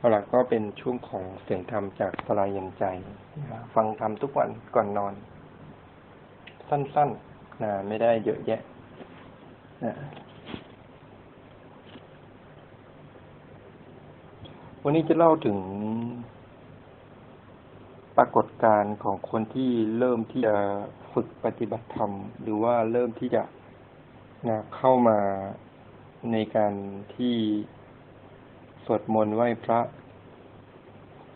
เอาล่ะก็เป็นช่วงของเสียงธรรมจากสลายเย็นใจ ฟังธรรมทุกวันก่อนนอน สั้นๆนะไม่ได้เยอะแยะนะวันนี้จะเล่าถึง ปรากฏการณ์ของคนที่เริ่มที่จะฝึกปฏิบัติธรรม หรือว่าเริ่มที่จะนะเข้ามาในการที่ส วดมนต์ไหว้พระ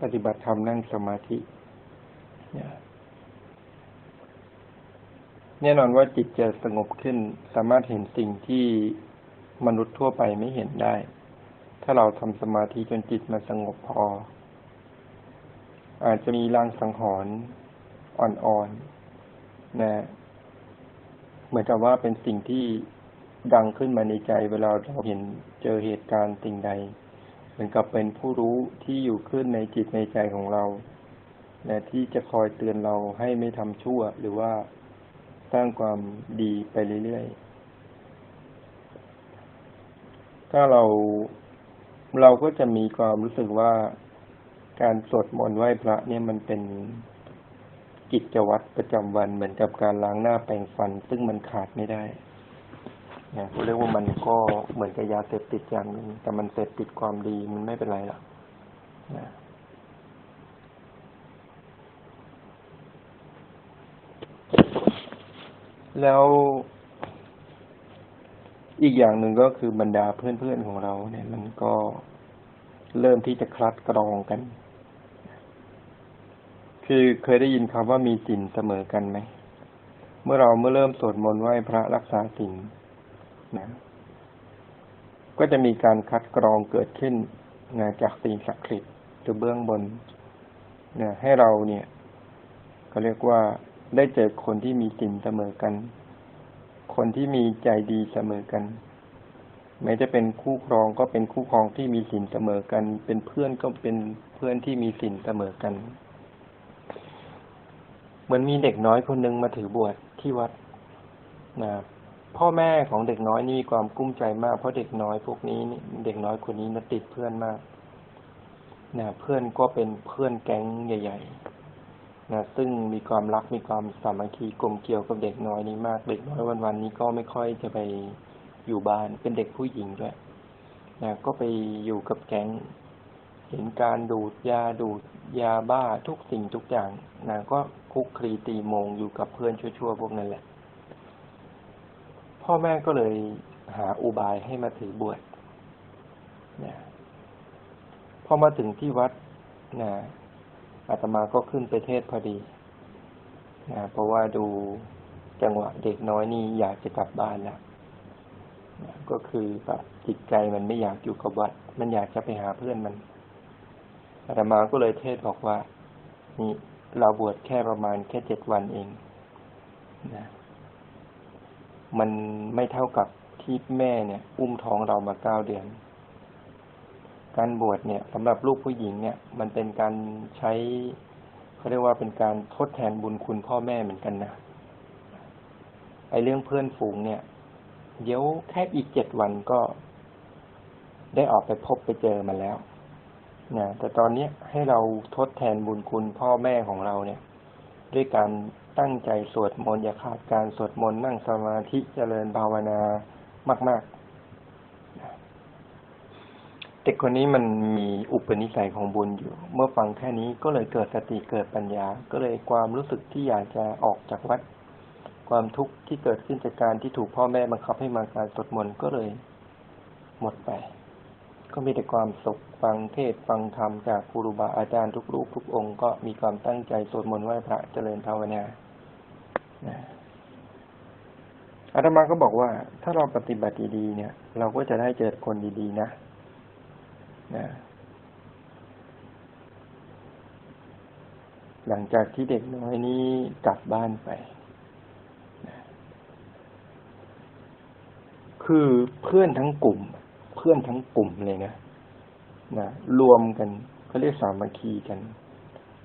ปฏิบัติธรรมนั่งสมาธิแน่นอนว่าจิตจะสงบขึ้น สามารถเห็นสิ่งที่มนุษย์ทั่วไปไม่เห็นได้ ถ้าเราทำสมาธิจนจิตมันสงบพอ อาจจะมีลางสังหรณ์อ่อนๆนะเหมือนกับว่าเป็นสิ่งที่ดังขึ้นมาในใจเวลาเราเห็นเจอเหตุการณ์สิ่งใด เหมือนกับเป็นผู้รู้ที่อยู่ขึ้นในจิตในใจของเรานะที่จะคอยเตือนเราให้ไม่ทำชั่ว หรือว่าสร้างความดีไปเรื่อยๆ ถ้าเราเราก็จะมีความรู้สึกว่าการสวดมนต์ไหว้พระเนี่ยมันเป็นกิจวัตรประจำวันเหมือนกับการล้างหน้าแปรงฟัน ซึ่งมันขาดไม่ได้ นี่ยเรียกว่ามันก็เหมือนกับยาเสพติดอย่างหนึ่งแต่มันเสพติดความดีมันไม่เป็นไรหรอกนะแล้วอีกอย่างหนึ่งก็คือบรรดาเพื่อนๆของเรา เนี่ย มันก็เริ่มที่จะคลัดกรองกัน คือเคยได้ยินคำว่ามีสินเสมอกันไหม เมื่อเราเมื่อเริ่มสวดมนต์ไหว้พระรักษาสิน นะก็จะมีการคัดกรองเกิดขึ้นนะจากสิ่งศักดิ์สิทธิ์หรือเบื้องบนนะให้เราเนี่ยก็เรียกว่าได้เจอคนที่มีสินเสมอกัน คนที่มีใจดีเสมอกัน แม้จะเป็นคู่ครองก็เป็นคู่ครองที่มีสินเสมอกัน เป็นเพื่อนก็เป็นเพื่อนที่มีสินเสมอกัน เหมือนมีเด็กน้อยคนหนึ่งมาถือบวชที่วัดนะ พ่อแม่ของเด็กน้อยนี่มีความกุ้มใจมาก เพราะเด็กน้อยพวกนี้เด็กน้อยคนนี้นะติดเพื่อนมากนะเพื่อนก็เป็นเพื่อนแก๊งใหญ่ ๆนะซึ่งมีความรักมีความสามัคคีกลมเกี่ยวกับเด็กน้อยนี้มาก เด็กน้อยวันๆนี้ก็ไม่ค่อยจะไปอยู่บ้านเป็นเด็กผู้หญิงด้วยนะก็ไปอยู่กับแก๊งเห็นการดูดยาดูดยาบ้าทุกสิ่งทุกอย่างนะก็คุกคลีตีมงอยู่กับเพื่อนชั่วๆพวกนั้นแหละ พ่อแม่ก็เลยหาอุบายให้มาถือบวชนะพอมาถึงที่วัดนะอาตมาก็ขึ้นไปเทศพอดีนะเพราะว่าดูจังหวะเด็กน้อยนี่อยากจะกลับบ้านแล้วนะก็คือแบบจิตใจมันไม่อยากอยู่กับวัด มันอยากจะไปหาเพื่อนมันอาตมาก็เลยเทศบอกว่า นี่เราบวชแค่ประมาณแค่เจ็ดวันเองนะ มันไม่เท่ากับที่แม่เนี่ย อุ้มท้องเรามาเก้าเดือน การบวชเนี่ยสำหรับลูกผู้หญิงเนี่ย มันเป็นการใช้เขาเรียกว่าเป็นการทดแทนบุญคุณพ่อแม่เหมือนกันนะไอเรื่องเพื่อนฝูงเนี่ย เดี๋ยวแค่อีกเจ็ดวันก็ได้ออกไปพบไปเจอมาแล้วนะแต่ตอนนี้ให้เราทดแทนบุญคุณพ่อแม่ของเราเนี่ย ด้วยการตั้งใจสวดมนต์อย่าขาดการสวดมนต์นั่งสมาธิเจริญภาวนามาก ๆ เด็กคนนี้มันมีอุปนิสัยของบุญอยู่ เมื่อฟังแค่นี้ก็เลยเกิดสติเกิดปัญญา ก็เลยความรู้สึกที่อยากจะออกจากวัด ความทุกข์ที่เกิดขึ้นจากการที่ถูกพ่อแม่บังคับให้มาการสวดมนต์ก็เลยหมดไป ก็มีแต่ความสุขฟังเทศฟังธรรมจากครูบาอาจารย์ทุกรูปทุกองค์ก็มีความตั้งใจสวดมนต์ไหว้พระเจริญภาวนาอาตมาก็บอกว่า ถ้าเราปฏิบัติดีๆเนี่ย เราก็จะได้เจอคนดีๆนะนะหลังจากที่เด็กน้อยนี้กลับบ้านไปนะคือเพื่อนทั้งกลุ่ม เพื่อนทั้งกลุ่มเลยนะนะรวมกันเขาเรียกสามัคคีกัน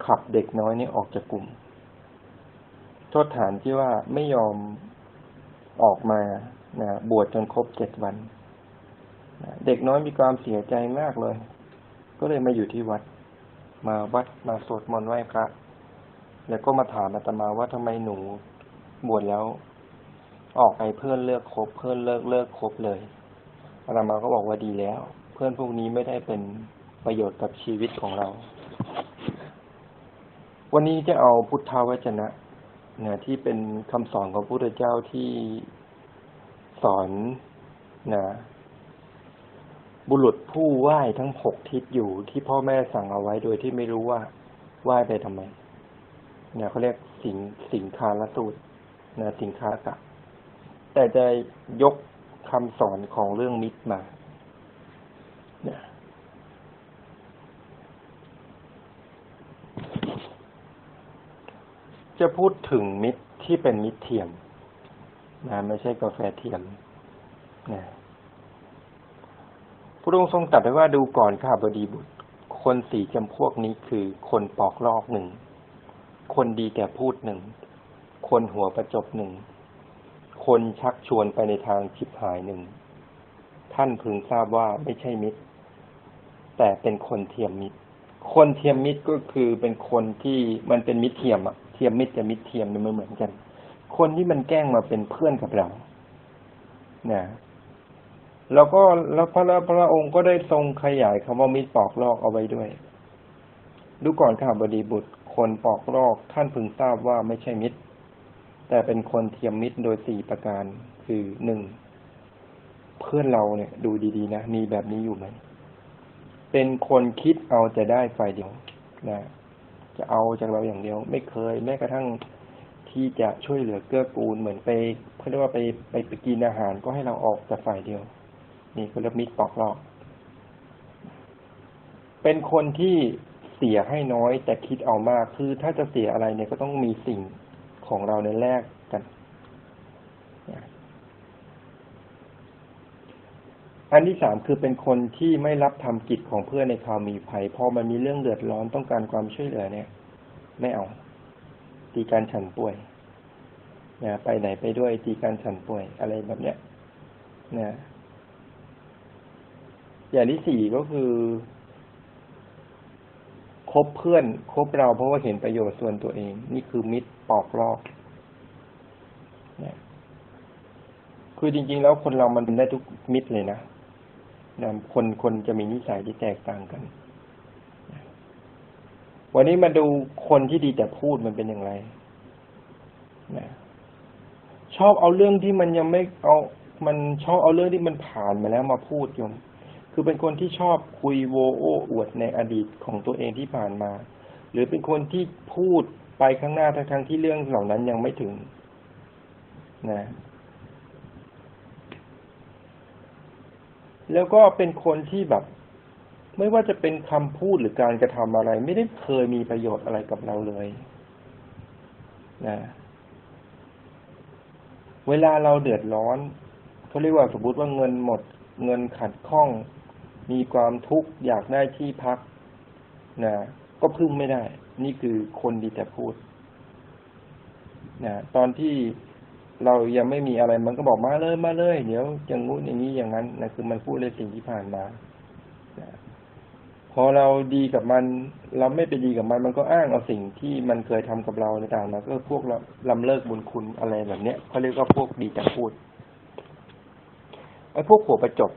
ขับเด็กน้อยนี้ออกจากกลุ่ม โทษฐานที่ว่าไม่ยอมออกมานะบวชจนครบเจ็ดวันนะเด็กน้อยมีความเสียใจมากเลย ก็เลยมาอยู่ที่วัด มาวัดมาสวดมนต์ไหว้พระ แล้วก็มาถามอาตมาว่าทำไมหนูบวชแล้ว ออกไปเพื่อนเลิกคบเพื่อนเลิกเลิกคบเลย อาตมาก็บอกว่าดีแล้ว เพื่อนพวกนี้ไม่ได้เป็นประโยชน์กับชีวิตของเรา วันนี้จะเอาพุทธวจนะนะที่เป็นคำสอนของพระพุทธเจ้าที่สอนนะบุรุษผู้ไหว้ทั้งหกทิศอยู่ที่พ่อแม่สั่งเอาไว้โดยที่ไม่รู้ว่าไหว้ไปทำไมเนี่ยเขาเรียกสิงสิงคาลสูตรนะสิงคากะ แต่จะยก คำสอนของเรื่องมิตรมาเนี่ยจะพูดถึงมิตรที่เป็นมิตรเทียมนะไม่ใช่กาแฟเทียมนะพระองค์ทรงตรัสไว้ว่าดูก่อนข้าบดีบุตร คนสี่จำพวกนี้คือ คนปอกลอกหนึ่ง คนดีแก่พูดหนึ่ง คนหัวประจบหนึ่ง คนชักชวนไปในทางชิบหายหนึ่ง ท่านพึงทราบว่าไม่ใช่มิตร แต่เป็นคนเทียมมิตร คนเทียมมิตรก็คือเป็นคนที่มันเป็นมิตรเทียมอะเทียมมิตรกับมิตรเทียมเนี่ยมันเหมือนกัน คนที่มันแกล้งมาเป็นเพื่อนกับเรานะแล้วก็แล้วพระพระองค์ก็ได้ทรงขยายคำว่ามิตรปอกลอกเอาไว้ด้วย ดูก่อนข้าบดีบุตร คนปอกลอกท่านพึงทราบว่าไม่ใช่มิตร แต่เป็นคนเทียมมิตรโดยสี่ประการ คือหนึ่งเพื่อนเราเนี่ยดูดีๆนะมีแบบนี้อยู่ไหม เป็นคนคิดเอาจะได้ฝ่ายเดียวนะจะเอาจากเราอย่างเดียว ไม่เคย แม้กระทั่งที่จะช่วยเหลือเกื้อกูลเหมือนไปเขาเรียกว่าไปไปไปกินอาหารก็ให้เราออกแต่ฝ่ายเดียว นี่คือเรียกมิตรปอกลอก เป็นคนที่เสียให้น้อยแต่คิดเอามากคือถ้าจะเสียอะไรเนี่ยก็ต้องมีสิ่ง ของเราในแรกกันอันที่สามคือเป็นคนที่ไม่รับทำกิจของเพื่อนในคราวมีภัยพอมันมีเรื่องเดือดร้อนต้องการความช่วยเหลือเนี่ย ไม่เอา ตีการฉันป่วยนะไปไหนไปด้วยตีการฉันป่วยอะไรแบบเนี้ยนะอย่างที่สี่ก็คือคบเพื่อนคบเราเพราะว่าเห็นประโยชน์ส่วนตัวเอง นี่คือมิตร ปอกลอกนะคือจริง ๆ แล้วคนเรามันได้ทุกมิตรเลยนะนะคนคนจะมีนิสัยที่แตกต่างกันนะวันนี้มาดูคนที่ดีแต่พูดมันเป็นอย่างไรนะชอบเอาเรื่องที่มันยังไม่เอา มันชอบเอาเรื่องที่มันผ่านมาแล้วมาพูดโยม คือเป็นคนที่ชอบคุยโวโอ้อวดในอดีตของตัวเองที่ผ่านมา หรือเป็นคนที่พูด ไปข้างหน้าทั้งที่เรื่องเหล่านั้นยังไม่ถึง นะ แล้วก็เป็นคนที่แบบ ไม่ว่าจะเป็นคำพูดหรือการกระทำอะไร ไม่ได้เคยมีประโยชน์อะไรกับเราเลย นะ เวลาเราเดือดร้อนเขาเรียกว่าสมมติว่าเงินหมด เงินขัดข้อง มีความทุกข์อยากได้ที่พัก นะ ก็พึ่งไม่ได้ นี่คือคนดีแต่พูดนะตอนที่เรายังไม่มีอะไรมันก็บอกมาเลยมาเลย เดี๋ยวอย่างงู้นอย่างนี้อย่างนั้นนะคือมันพูดเลยสิ่งที่ผ่านมาพอเราดีกับมัน เราไม่ไปดีกับมัน มันก็อ้างเอาสิ่งที่มันเคยทำกับเราต่างๆมาก็พวกเราลำเลิกบุญคุณอะไรแบบเนี้ยเขาเรียกว่าพวกดีแต่พูดไอ้พวกหัวประจบ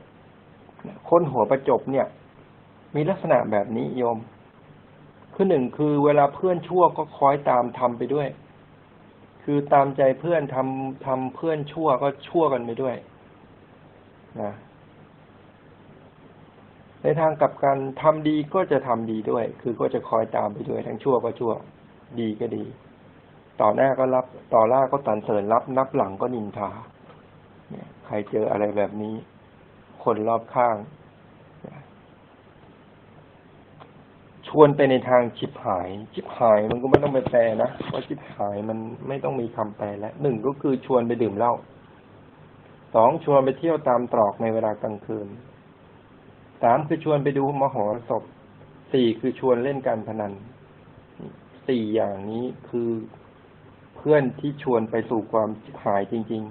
คนหัวประจบเนี่ย มีลักษณะแบบนี้โยม คือหนึ่งคือเวลาเพื่อนชั่วก็คอยตามทำไปด้วย คือตามใจเพื่อนทำทำเพื่อนชั่วก็ชั่วกันไปด้วยนะในทางกลับกันทำดีก็จะทำดีด้วย คือก็จะคอยตามไปด้วย ทั้งชั่วก็ชั่ว ดีก็ดี ต่อหน้าก็รับ ต่อล่าก็ตันเสริญรับ นับหลังก็นินทา เนี่ย ใครเจออะไรแบบนี้ คนรอบข้างช วนไปในทางชิบหาย ชิบหายมันก็ไม่ต้องไปแปลนะเพราะชิบหายมันไม่ต้องมีคำแปลแล้วหนึ่งก็คือชวนไปดื่มเหล้าสองชวนไปเที่ยวตามตรอกในเวลากลางคืนสามคือชวนไปดูมหรสพสี่คือชวนเล่นการพนันสี่อย่างนี้คือเพื่อนที่ชวนไปสู่ความจิบหายจริง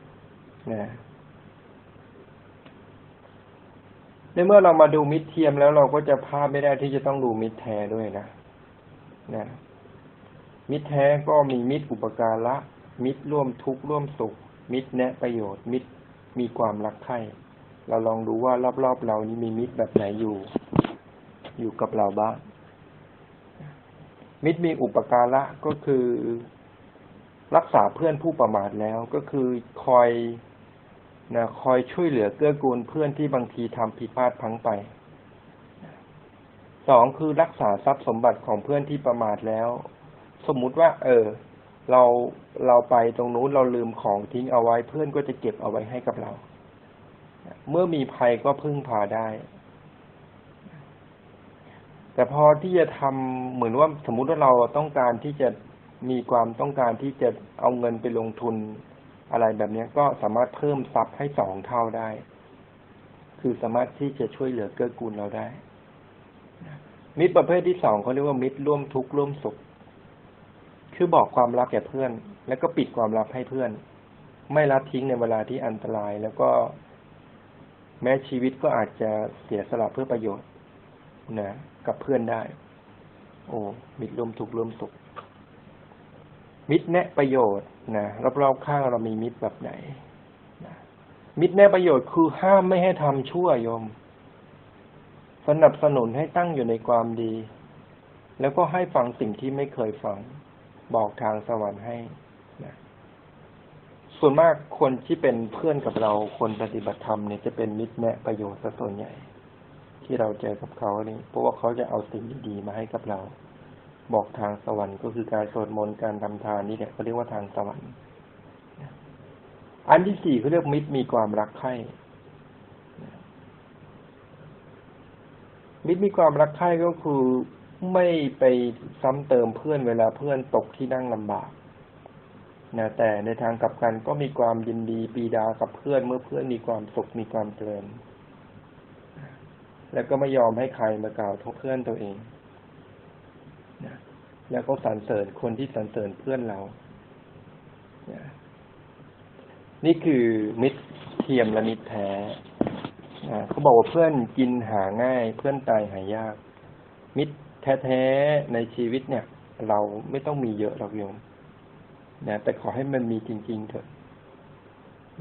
ๆนะ ในเมื่อเรามาดูมิตรเทียมแล้วเราก็จะพลาดไม่ได้ที่จะต้องดูมิตรแท้ด้วยนะนะมิตรแท้ก็มีมิตรอุปการะ มิตรร่วมทุกข์ร่วมสุข มิตรแนะประโยชน์ มิตรมีความรักใคร่เราลองดูว่ารอบๆเรานี้มีมิตรแบบไหนอยู่ อยู่กับเราบ้างมิตรมีอุปการะก็คือ รักษาเพื่อนผู้ประมาทแล้วก็คือคอย นะคอยช่วยเหลือเกื้อกูลเพื่อนที่บางทีทำผิดพลาดพังไปสองคือรักษาทรัพย์สมบัติของเพื่อนที่ประมาทแล้ว สมมุติว่า เออ เราเราไปตรงนู้นเราลืมของทิ้งเอาไว้เพื่อนก็จะเก็บเอาไว้ให้กับเรา เมื่อมีภัยก็พึ่งพาได้ แต่พอที่จะทำเหมือนว่าสมมุติว่าเราต้องการที่จะมีความต้องการที่จะเอาเงินไปลงทุน อะไรแบบนี้ก็สามารถเพิ่มทรัพย์ให้สองเท่าได้ คือสามารถที่จะช่วยเหลือเกื้อกูลเราได้ มิตรประเภทที่สองเขาเรียกว่ามิตรร่วมทุกข์ร่วมสุข คือบอกความลับแก่เพื่อน แล้วก็ปิดความลับให้เพื่อน ไม่ละทิ้งในเวลาที่อันตรายแล้วก็ แม้ชีวิตก็อาจจะเสียสละเพื่อประโยชน์นะกับเพื่อนได้ โอ้มิตรร่วมทุกข์ร่วมสุข มิตรแนะประโยชน์นะรอบๆข้างเรามีมิตรแบบไหนนะมิตรแนะประโยชน์คือห้ามไม่ให้ทำชั่วโยม สนับสนุนให้ตั้งอยู่ในความดี แล้วก็ให้ฟังสิ่งที่ไม่เคยฟัง บอกทางสวรรค์ให้นะส่วนมากคนที่เป็นเพื่อนกับเราคนปฏิบัติธรรมเนี่ยจะเป็นมิตรแนะประโยชน์ซะส่วนใหญ่ ที่เราเจอกับเขานี่เพราะว่าเขาจะเอาสิ่งดีๆมาให้กับเรา บอกทางสวรรค์ก็คือการสวดมนต์การทำทานนี่แหละเขาเรียกว่าทางสวรรค์อันที่สี่เขาเรียกมิตรมีความรักใคร่มิตรมีความรักใคร่ก็คือไม่ไปซ้ำเติมเพื่อนเวลาเพื่อนตกที่นั่งลำบากนะแต่ในทางกลับกันก็มีความยินดีปีดากับเพื่อนเมื่อเพื่อนมีความสุขมีความเจริญแล้วก็ไม่ยอมให้ใครมากล่าวทกเพื่อนตัวเอง แล้วก็สรรเสริญคนที่สรรเสริญเพื่อนเรา นี่คือมิตรเทียมและมิตรแท้เขาบอกว่าเพื่อนกินหาง่าย เพื่อนตายหายาก มิตรแท้ๆในชีวิตเนี่ย เราไม่ต้องมีเยอะหรอกโยมนะแต่ขอให้มันมีจริง ๆ เถอะ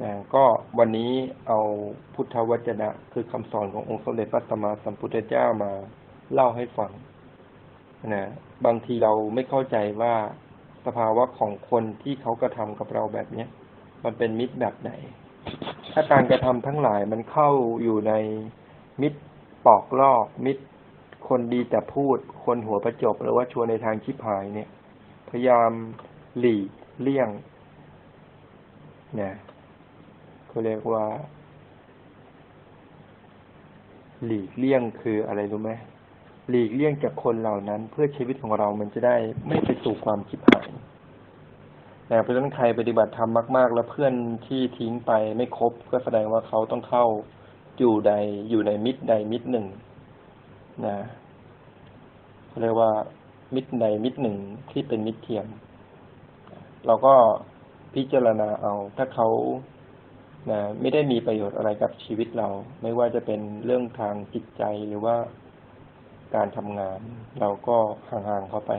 นะก็วันนี้เอาพุทธวจนะ คือคำสอนขององค์สมเด็จพระสัมมาสัมพุทธเจ้ามาเล่าให้ฟังนะ บางทีเราไม่เข้าใจว่าสภาวะของคนที่เขากระทำกับเราแบบเนี้ยมันเป็นมิตรแบบไหน ถ้าการกระทำทั้งหลายมันเข้าอยู่ในมิตรปอกลอกมิตรคนดีแต่พูด คนหัวประจบ หรือว่าชวนในทางชิบหายเนี่ย พยายามหลีกเลี่ยงนะเขาเรียกว่า หลีกเลี่ยงคืออะไรรู้ไหม หลีกเลี่ยงจากคนเหล่านั้น เพื่อชีวิตของเรามันจะได้ไม่ไปสู่ความคิดหายแต่เพราะฉะนั้นใครปฏิบัติธรรมมาก ๆ แล้วเพื่อนที่ทิ้งไปไม่ครบก็แสดงว่าเขาต้องเข้าอยู่ใดอยู่ในมิตรใดมิตรหนึ่งนะเรียกว่า มิตรใดมิตรหนึ่งที่เป็นมิตรเทียม เราก็พิจารณาเอา ถ้าเขานะไม่ได้มีประโยชน์อะไรกับชีวิตเรา ไม่ว่าจะเป็นเรื่องทางจิตใจหรือว่า การทำงาน เราก็ห่างๆเข้าไป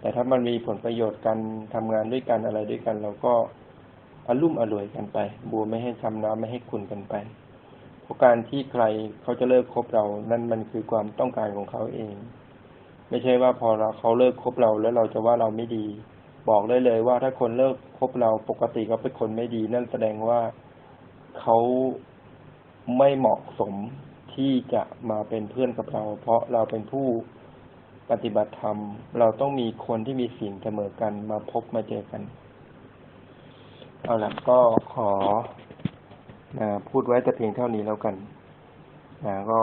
แต่ถ้ามันมีผลประโยชน์การทำงานด้วยกันอะไรด้วยกัน เราก็อารมุ่มอร่วยกันไป บัวไม่ให้ช้ำน้ำไม่ให้คุณกันไป เพราะการที่ใครเขาจะเลิกคบเรา นั่นมันคือความต้องการของเขาเอง ไม่ใช่ว่าพอเราเขาเลิกคบเราแล้วเราจะว่าเราไม่ดี บอกได้เลยว่าถ้าคนเลิกคบเราปกติก็เป็นคนไม่ดี นั่นแสดงว่าเขาไม่เหมาะสม ที่จะมาเป็นเพื่อนกับเรา เพราะเราเป็นผู้ปฏิบัติธรรม เราต้องมีคนที่มีสิ่งเสมอกันมาพบมาเจอกัน เอาละก็ขอนะพูดไว้แต่เพียงเท่านี้แล้วกันนะก็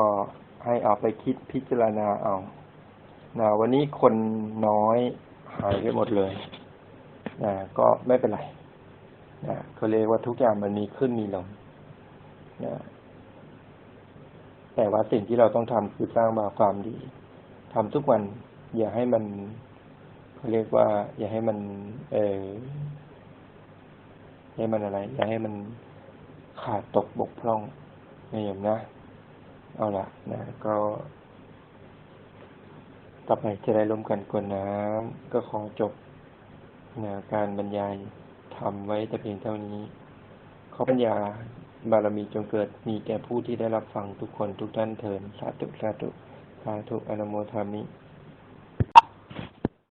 ให้เอาไปคิดพิจารณาเอานะวันนี้คนน้อยหายไปหมดเลยนะก็ไม่เป็นไรนะเขาเรียกว่าทุกอย่างมันมีขึ้นมีลงนะ แต่ว่าสิ่งที่เราต้องทำคือสร้างบาความดีทำทุกวัน อย่าให้มันเขาเรียกว่า อย่าให้มัน เออให้มันอะไร อย่าให้มันขาดตกบกพร่องนะอย่างนะ เอาละนะก็ต่อไปจะได้ร่วมกันกวดน้ำก็ขอจบนะการบรรยายทำไว้แต่เพียงเท่านี้ ขอปัญญา บารมีจงเกิดมีแก่ผู้ที่ได้รับฟังทุกคนทุกท่านเถิดสาธุสาธุสาธุอนุโมทามิ